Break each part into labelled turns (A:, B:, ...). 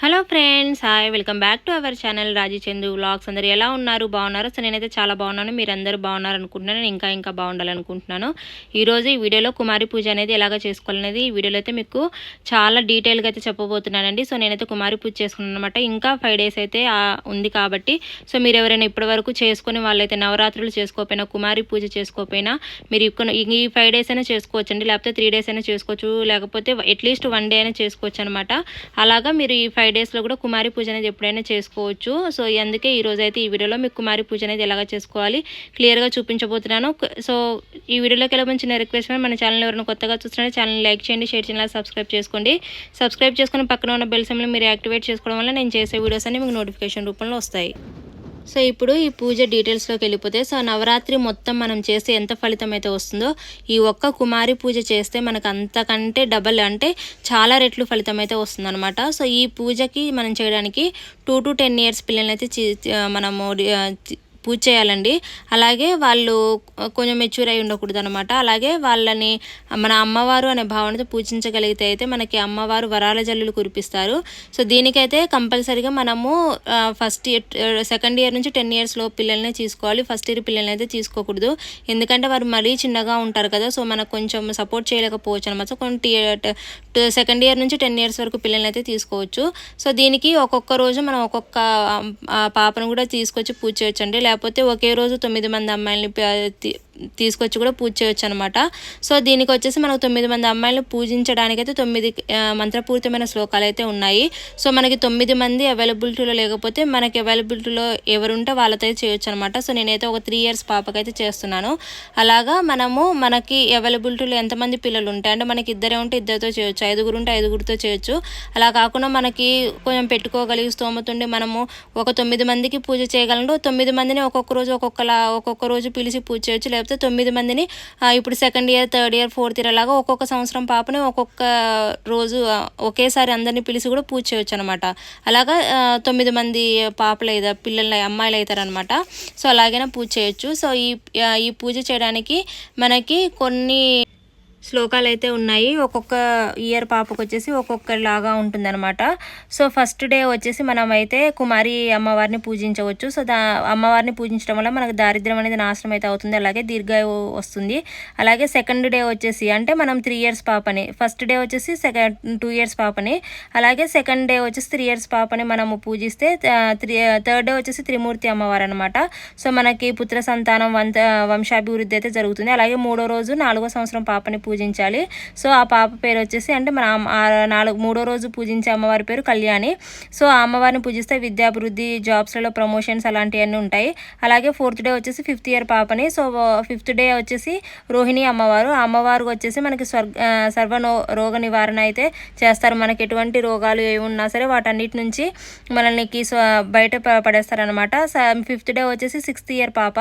A: Hello friends hi welcome back to our channel Raji Chandu vlogs అందరు ఎలా ఉన్నారు? బాగున్నారు? సో నేనైతే చాలా బాగున్నాను. మీరు బాగున్నారు అనుకుంటున్నాను. నేను ఇంకా ఇంకా బాగుండాలనుకుంటున్నాను. ఈరోజు ఈ వీడియోలో కుమారి పూజ అనేది ఎలాగ చేసుకోవాలనేది ఈ వీడియోలో అయితే మీకు చాలా డీటెయిల్గా అయితే చెప్పబోతున్నానండి. సో నేనైతే కుమారి పూజ చేసుకున్నాను అనమాట ఇంకా ఫైవ్ డేస్ అయితే ఉంది కాబట్టి. సో మీరు ఎవరైనా ఇప్పటి వరకు చేసుకుని వాళ్ళైతే నవరాత్రులు చేసుకోకపోయినా కుమారి పూజ చేసుకోకపోయినా మీరు ఇక్కడ ఈ ఫైవ్ డేస్ అయినా చేసుకోవచ్చు అండి లేకపోతే త్రీ డేస్ అయినా చేసుకోవచ్చు. లేకపోతే అట్లీస్ట్ వన్ డే అయినా చేసుకోవచ్చు అనమాట అలాగా మీరు ఈ ఫైవ్ డేస్లో కూడా కుమారి పూజ అనేది ఎప్పుడైనా చేసుకోవచ్చు. సో అందుకే ఈరోజు అయితే ఈ వీడియోలో మీకు కుమారి పూజ అనేది ఎలాగ చేసుకోవాలి క్లియర్గా చూపించబోతున్నాను. సో ఈ వీడియోలోకి ఎలా చిన్న రిక్వెస్ట్ మన ఛానల్ ఎవరైనా కొత్తగా చూస్తున్నారో ఛానల్ లైక్ చేయండి షేర్ చేయాలి సబ్స్క్రైబ్ చేసుకోండి. సబ్స్క్రైబ్ చేసుకుని పక్కన ఉన్న బెల్ సిమ్లో మీరు యాక్టివేట్ చేసుకోవడం వల్ల నేను చేసే వీడియోస్ అన్ని మీకు నోటిఫికేషన్ రూపంలో వస్తాయి. సో ఇప్పుడు ఈ పూజ డీటెయిల్స్లోకి వెళ్ళిపోతే సో నవరాత్రి మొత్తం మనం చేస్తే ఎంత ఫలితం అయితే వస్తుందో ఈ ఒక్క కుమారి పూజ చేస్తే మనకు అంతకంటే డబల్ అంటే చాలా రెట్లు ఫలితం అయితే వస్తుందన్నమాట. సో ఈ పూజకి మనం చేయడానికి టూ టు టెన్ ఇయర్స్ పిల్లల్ని అయితే మనము చి- పూజ చేయాలండి. అలాగే వాళ్ళు కొంచెం మెచ్యూర్ అయి ఉండకూడదు అనమాట అలాగే వాళ్ళని మన అమ్మవారు అనే భావనతో పూజించగలిగితే అయితే మనకి అమ్మవారు వరాల జల్లులు కురిపిస్తారు. సో దీనికైతే కంపల్సరీగా మనము ఫస్ట్ ఇయర్ సెకండ్ ఇయర్ నుంచి టెన్ ఇయర్స్లో పిల్లల్ని తీసుకోవాలి. ఫస్ట్ ఇయర్ పిల్లల్ని అయితే తీసుకోకూడదు. ఎందుకంటే వారు మరీ చిన్నగా ఉంటారు కదా సో మనకు కొంచెం సపోర్ట్ చేయలేకపోవచ్చు అనమాట సో కొన్ని సెకండ్ ఇయర్ నుంచి టెన్ ఇయర్స్ వరకు పిల్లల్ని అయితే తీసుకోవచ్చు. సో దీనికి ఒక్కొక్క రోజు మనం ఒక్కొక్క పాపను కూడా తీసుకొచ్చి పూజ చేయొచ్చు అండి లేకపోతే ఒకే రోజు తొమ్మిది మంది అమ్మాయిల్ని తీసుకొచ్చి కూడా పూజ చేయొచ్చు అనమాట సో దీనికి వచ్చేసి మనకు తొమ్మిది మంది అమ్మాయిలను పూజించడానికైతే తొమ్మిది మంత్రపూరితమైన శ్లోకాలు అయితే ఉన్నాయి. సో మనకి తొమ్మిది మంది అవైలబిలిటీలో లేకపోతే మనకి అవైలబిలిటీలో ఎవరుంటే వాళ్ళతో చేయొచ్చు అనమాట సో నేనైతే ఒక త్రీ ఇయర్స్ పాపకైతే చేస్తున్నాను. అలాగా మనము మనకి అవైలబిలిటీలో ఎంతమంది పిల్లలు ఉంటాయి అంటే మనకి ఇద్దరే ఉంటే ఇద్దరితో చేయొచ్చు. ఐదుగురు ఉంటే ఐదుగురితో చేయొచ్చు. అలా కాకుండా మనకి కొంచెం పెట్టుకోగలిగి స్తోమత ఉండి మనము ఒక తొమ్మిది మందికి పూజ చేయగలంటే తొమ్మిది మందిని ఒక్కొక్క రోజు ఒక్కొక్కలా ఒక్కొక్క రోజు పిలిచి పూజ చేయొచ్చు. లేకపోతే తొమ్మిది మందిని ఇప్పుడు second year third year fourth year అలాగా ఒక్కొక్క సంవత్సరం పాపని ఒక్కొక్క రోజు ఒకేసారి అందరిని పిలిచి కూడా పూజ చేయొచ్చు అనమాట అలాగా తొమ్మిది మంది పాపలు అయితే పిల్లలు అమ్మాయిలు అవుతారనమాట సో అలాగైనా పూజ చేయొచ్చు. సో ఈ ఈ పూజ చేయడానికి మనకి కొన్ని శ్లోకాలు అయితే ఉన్నాయి. ఒక్కొక్క ఇయర్ పాపకు వచ్చేసి ఒక్కొక్కలాగా ఉంటుందన్నమాట. సో ఫస్ట్ డే వచ్చేసి మనం అయితే కుమారి అమ్మవారిని పూజించవచ్చు. సో దా అమ్మవారిని పూజించడం వల్ల మనకు దారిద్ర్యం అనేది నాశనం అయితే అవుతుంది. అలాగే దీర్ఘాయు వస్తుంది. అలాగే సెకండ్ డే వచ్చేసి అంటే మనం త్రీ ఇయర్స్ పాపని ఫస్ట్ డే వచ్చేసి సెకండ్ టూ ఇయర్స్ పాపని అలాగే సెకండ్ డే వచ్చేసి త్రీ ఇయర్స్ పాపని మనము పూజిస్తే త్రీ థర్డ్ డే వచ్చేసి త్రిమూర్తి అమ్మవారు అనమాట సో మనకి పుత్ర సంతానం వంత వంశాభివృద్ధి అయితే జరుగుతుంది. అలాగే మూడో రోజు నాలుగో సంవత్సరం పాపని పూజించాలి. సో ఆ పాప పేరు వచ్చేసి అంటే మన అమ్మ- నాలుగు మూడో రోజు పూజించే అమ్మవారి పేరు కళ్యాణి. సో ఆ అమ్మవారిని పూజిస్తే విద్యాభివృద్ధి జాబ్స్లలో ప్రమోషన్స్ అలాంటివన్నీ ఉంటాయి. అలాగే ఫోర్త్ డే వచ్చేసి ఫిఫ్త్ ఇయర్ పాపని. సో ఫిఫ్త్ డే వచ్చేసి రోహిణి అమ్మవారు. ఆ అమ్మవారు వచ్చేసి మనకి స్వర్గ ఆ, సర్వ రోగ నివారణ అయితే చేస్తారు. మనకి ఎటువంటి రోగాలు ఏమున్నా ఉన్నా సరే వాటన్నిటి నుంచి మనల్ని బయట ప- పడేస్తారనమాట ఫిఫ్త్ డే వచ్చేసి సిక్స్త్ ఇయర్ పాప.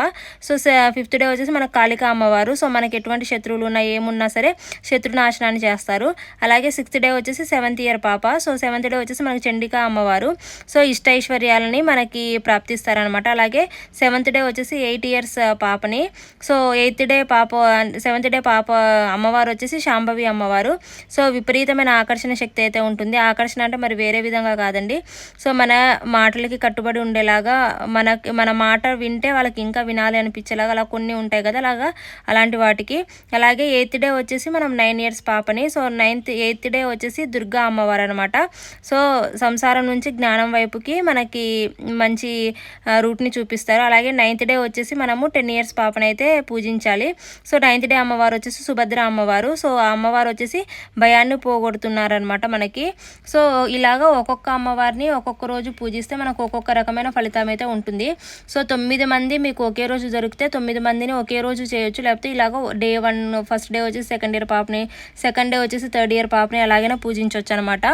A: సో ఫిఫ్త్ డే వచ్చేసి మన కాళిక అమ్మవారు. సో మనకి ఎటువంటి శత్రువులు ఉన్నా ఏమున్నా సరే శత్రునాశనాన్ని చేస్తారు. అలాగే సిక్స్త్ డే వచ్చేసి సెవెంత్ ఇయర్ పాప. సో సెవెంత్ డే వచ్చేసి మనకి చండికా అమ్మవారు. సో ఇష్టైశ్వర్యాలని మనకి ప్రాప్తిస్తారనమాట అలాగే సెవెంత్ డే వచ్చేసి ఎయిట్ ఇయర్స్ పాపని. సో ఎయిత్ డే పాప సెవెంత్ డే పాప అమ్మవారు వచ్చేసి శాంభవి అమ్మవారు. సో విపరీతమైన ఆకర్షణ శక్తి అయితే ఉంటుంది. ఆకర్షణ అంటే మరి వేరే విధంగా కాదండి. సో మన మాటలకి కట్టుబడి ఉండేలాగా మనకి మన మాట వింటే వాళ్ళకి ఇంకా వినాలి అనిపించేలాగా అలా కొన్ని ఉంటాయి కదా అలాగా అలాంటి వాటికి. అలాగే ఎయిత్ డే వచ్చేసి మనం నైన్ ఇయర్స్ పాపని సో నైన్త్ ఎయిత్ డే వచ్చేసి దుర్గా అమ్మవారు అనమాట సో సంసారం నుంచి జ్ఞానం వైపుకి మనకి మంచి రూట్ని చూపిస్తారు. అలాగే నైన్త్ డే వచ్చేసి మనము టెన్ ఇయర్స్ పాపనైతే పూజించాలి. సో నైన్త్ డే అమ్మవారు వచ్చేసి సుభద్ర అమ్మవారు. సో ఆ అమ్మవారు వచ్చేసి భయాన్ని పోగొడుతున్నారనమాట మనకి. సో ఇలాగా ఒక్కొక్క అమ్మవారిని ఒక్కొక్క రోజు పూజిస్తే మనకు ఒక్కొక్క రకమైన ఫలితం అయితే ఉంటుంది. సో తొమ్మిది మంది మీకు ఒకే రోజు దొరికితే తొమ్మిది మందిని ఒకే రోజు చేయొచ్చు. లేకపోతే ఇలాగ డే వన్ ఫస్ట్ డే వచ్చేసి సెకండ్ ఇయర్ పాపని సెకండ్ డే వచ్చేసి థర్డ్ ఇయర్ పాపని అలాగైనా పూజించవచ్చు అనమాట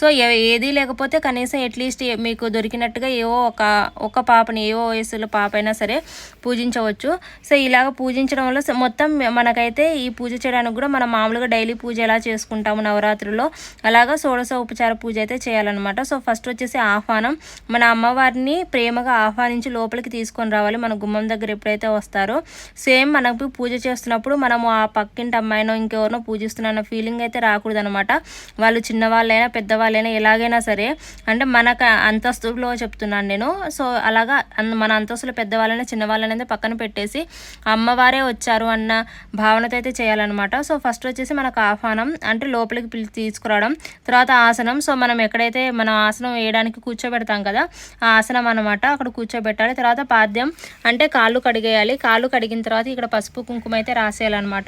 A: సో ఏది లేకపోతే కనీసం అట్లీస్ట్ మీకు దొరికినట్టుగా ఏవో ఒక ఒక పాపని ఏవో వయసులో పాప అయినా సరే పూజించవచ్చు. సో ఇలాగ పూజించడం వల్ల మొత్తం మనకైతే ఈ పూజ చేయడానికి కూడా మనం మామూలుగా డైలీ పూజ ఎలా చేసుకుంటాము నవరాత్రుల్లో అలాగా షోడశ ఉపచార పూజ అయితే చేయాలన్నమాట. సో ఫస్ట్ వచ్చేసి ఆహ్వానం మన అమ్మవారిని ప్రేమగా ఆహ్వానించి లోపలికి తీసుకొని రావాలి మన గుమ్మం దగ్గర ఎప్పుడైతే వస్తారో. సేమ్ మనకు పూజ చేస్తున్నప్పుడు మనము ఆ పక్కింటి అమ్మాయినో అమ్మవారినో ఇంకెవరినో పూజిస్తున్న ఫీలింగ్ అయితే రాకూడదు అనమాట వాళ్ళు చిన్నవాళ్ళైనా పెద్దవాళ్ళైనా ఎలాగైనా సరే అంటే మనకు అంతస్తులో చెప్తున్నాను నేను. సో అలాగా అన్- మన అంతస్తులో పెద్దవాళ్ళైనా చిన్నవాళ్ళైనా పక్కన పెట్టేసి అమ్మవారే వచ్చారు అన్న భావనతో అయితే చేయాలన్నమాట. సో ఫస్ట్ వచ్చేసి మనకు ఆహ్వానం అంటే లోపలికి పిలిచి తీసుకురావడం తర్వాత ఆసనం. సో మనం ఎక్కడైతే మనం ఆసనం వేయడానికి కూర్చోబెడతాం కదా ఆ ఆసనం అనమాట అక్కడ కూర్చోబెట్టాలి. తర్వాత పాద్యం అంటే కాళ్ళు కడిగేయాలి. కాళ్ళు కడిగిన తర్వాత ఇక్కడ పసుపు కుంకుమ అయితే రాసేయాలన్నమాట.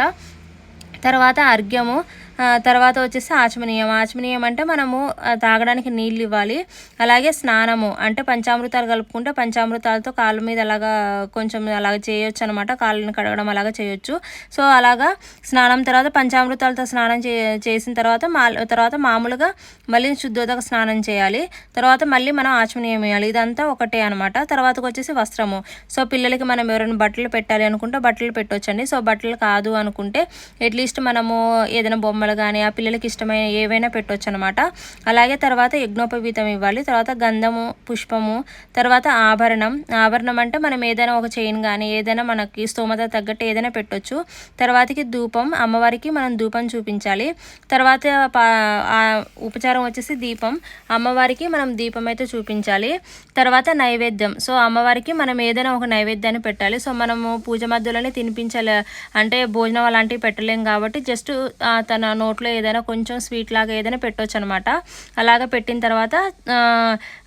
A: తర్వాత అర్ఘ్యము తర్వాత వచ్చేసి ఆచమనీయం. ఆచమనీయం అంటే మనము తాగడానికి నీళ్ళు ఇవ్వాలి. అలాగే స్నానము అంటే పంచామృతాలు కలుపుకుంటే పంచామృతాలతో కాళ్ళ మీద అలాగా కొంచెం అలాగ చేయొచ్చు అనమాట కాళ్ళని కడగడం అలాగా చేయొచ్చు. సో అలాగా స్నానం తర్వాత పంచామృతాలతో స్నానం చే చేసిన తర్వాత మా తర్వాత మామూలుగా మళ్ళీ శుద్ధోదక స్నానం చేయాలి. తర్వాత మళ్ళీ మనం ఆచమనీయం వేయాలి. ఇదంతా ఒకటే అనమాట తర్వాతకు వచ్చేసి వస్త్రము. సో పిల్లలకి మనం ఎవరైనా బట్టలు పెట్టాలి అనుకుంటే బట్టలు పెట్టొచ్చండి. సో బట్టలు కాదు అనుకుంటే అట్లీస్ట్ మనము ఏదైనా బొమ్మలు కానీ ఆ పిల్లలకి ఇష్టమైన ఏవైనా పెట్టొచ్చు అనమాట అలాగే తర్వాత యజ్ఞోపవీతం ఇవ్వాలి. తర్వాత గంధము పుష్పము తర్వాత ఆభరణం. ఆభరణం అంటే మనం ఏదైనా ఒక చైన్ కానీ ఏదైనా మనకి స్తోమత తగ్గట్టు ఏదైనా పెట్టొచ్చు. తర్వాతకి ధూపం. అమ్మవారికి మనం ధూపం చూపించాలి. తర్వాత పా- ఉపచారం వచ్చేసి దీపం. అమ్మవారికి మనం దీపం అయితే చూపించాలి. తర్వాత నైవేద్యం. సో అమ్మవారికి మనం ఏదైనా ఒక నైవేద్యాన్ని పెట్టాలి. సో మనము పూజ మధ్యలోనే తినిపించాలి. అంటే భోజనం అలాంటివి పెట్టలేం కాబట్టి జస్ట్ తన నోట్లో ఏదైనా కొంచెం స్వీట్ లాగా ఏదైనా పెట్టొచ్చు అనమాట అలాగ పెట్టిన తర్వాత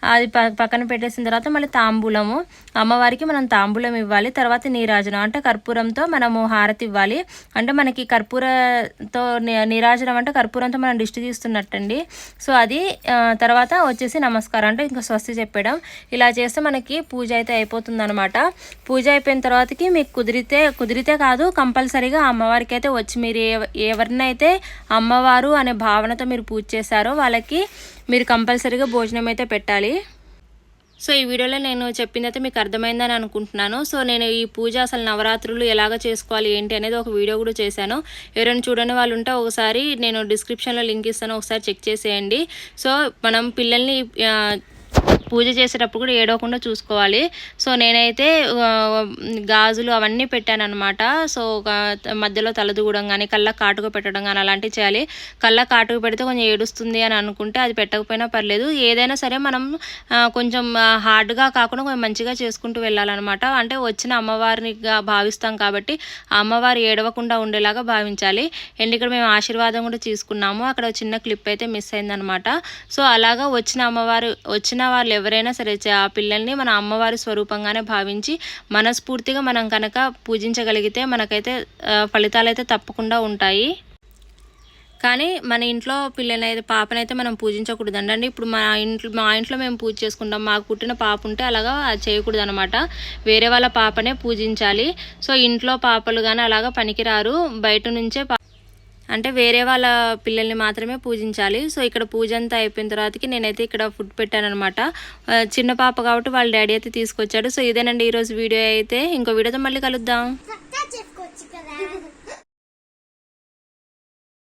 A: అది ప పక్కన పెట్టేసిన తర్వాత మళ్ళీ తాంబూలము. అమ్మవారికి మనం తాంబూలం ఇవ్వాలి తర్వాత నీరాజనం. అంటే కర్పూరంతో మనము హారతి ఇవ్వాలి. అంటే మనకి కర్పూరతో నీరాజనం అంటే కర్పూరంతో మనం దిష్టి తీస్తున్నట్టండి. సో అది తర్వాత వచ్చేసి నమస్కారం. అంటే ఇంకా స్వస్తి చెప్పడం. ఇలా చేస్తే మనకి పూజ అయితే అయిపోతుంది అనమాట పూజ అయిపోయిన తర్వాతకి మీకు కుదిరితే కుదిరితే కాదు కంపల్సరీగా అమ్మవారికి అయితే వచ్చి మీరు ఎవ- ఎవరినైతే అమ్మవారు అనే భావనతో మీరు పూజ చేశారో వాళ్ళకి మీరు కంపల్సరీగా భోజనం అయితే పెట్టాలి. సో ఈ వీడియోలో నేను చెప్పింది అయితే మీకు అర్థమైందని అనుకుంటున్నాను. సో నేను ఈ పూజ అసలు నవరాత్రులు ఎలాగ చేసుకోవాలి ఏంటి అనేది ఒక వీడియో కూడా చేశాను. ఎవరైనా చూడని వాళ్ళు ఉంటే ఒకసారి నేను డిస్క్రిప్షన్లో లింక్ ఇస్తాను ఒకసారి చెక్ చేసేయండి. సో మనం పిల్లల్ని పూజ చేసేటప్పుడు కూడా ఏడవకుండా చూసుకోవాలి. సో నేనైతే గాజులు అవన్నీ పెట్టాను అనమాట సో మధ్యలో తలదూగడం కానీ కళ్ళ కాటుకు పెట్టడం కానీ అలాంటివి చేయాలి. కళ్ళ కాటుకు పెడితే కొంచెం ఏడుస్తుంది అని అనుకుంటే అది పెట్టకపోయినా పర్లేదు. ఏదైనా సరే మనం కొంచెం హార్డ్గా కాకుండా కొంచెం మంచిగా చేసుకుంటూ వెళ్ళాలన్నమాట. అంటే వచ్చిన అమ్మవారినిగా భావిస్తాం కాబట్టి అమ్మవారు ఏడవకుండా ఉండేలాగా భావించాలి. అండ్ ఇక్కడ మేము ఆశీర్వాదం కూడా తీసుకున్నాము. అక్కడ చిన్న క్లిప్ అయితే మిస్ అయిందనమాట సో అలాగా వచ్చిన అమ్మవారు వచ్చిన వాళ్ళు ఎవరైనా సరే ఆ పిల్లల్ని మన అమ్మవారి స్వరూపంగానే భావించి మనస్ఫూర్తిగా మనం కనుక పూజించగలిగితే మనకైతే ఫలితాలైతే ఫలితాలు అయితే తప్పకుండా ఉంటాయి. కానీ మన ఇంట్లో పిల్లలైతే పాపనైతే మనం పూజించకూడదండి. అండి ఇప్పుడు మా ఇంట్లో మా ఇంట్లో మేము పూజ చేసుకుంటాం. మాకు పుట్టిన పాప ఉంటే అలాగా చేయకూడదు అనమాట వేరే వాళ్ళ పాపనే పూజించాలి. సో ఇంట్లో పాపలు కానీ అలాగా పనికిరారు. బయట నుంచే పా- అంటే వేరే వాళ్ళ పిల్లల్ని మాత్రమే పూజించాలి. సో ఇక్కడ పూజ అంతా అయిపోయిన తర్వాతకి నేనైతే ఇక్కడ ఫుడ్ పెట్టాను అనమాట చిన్న పాప కాబట్టి వాళ్ళ డాడీ అయితే తీసుకొచ్చాడు. సో ఇదేనండి ఈరోజు వీడియో అయితే. ఇంకో వీడియోతో మళ్ళీ కలుద్దాం.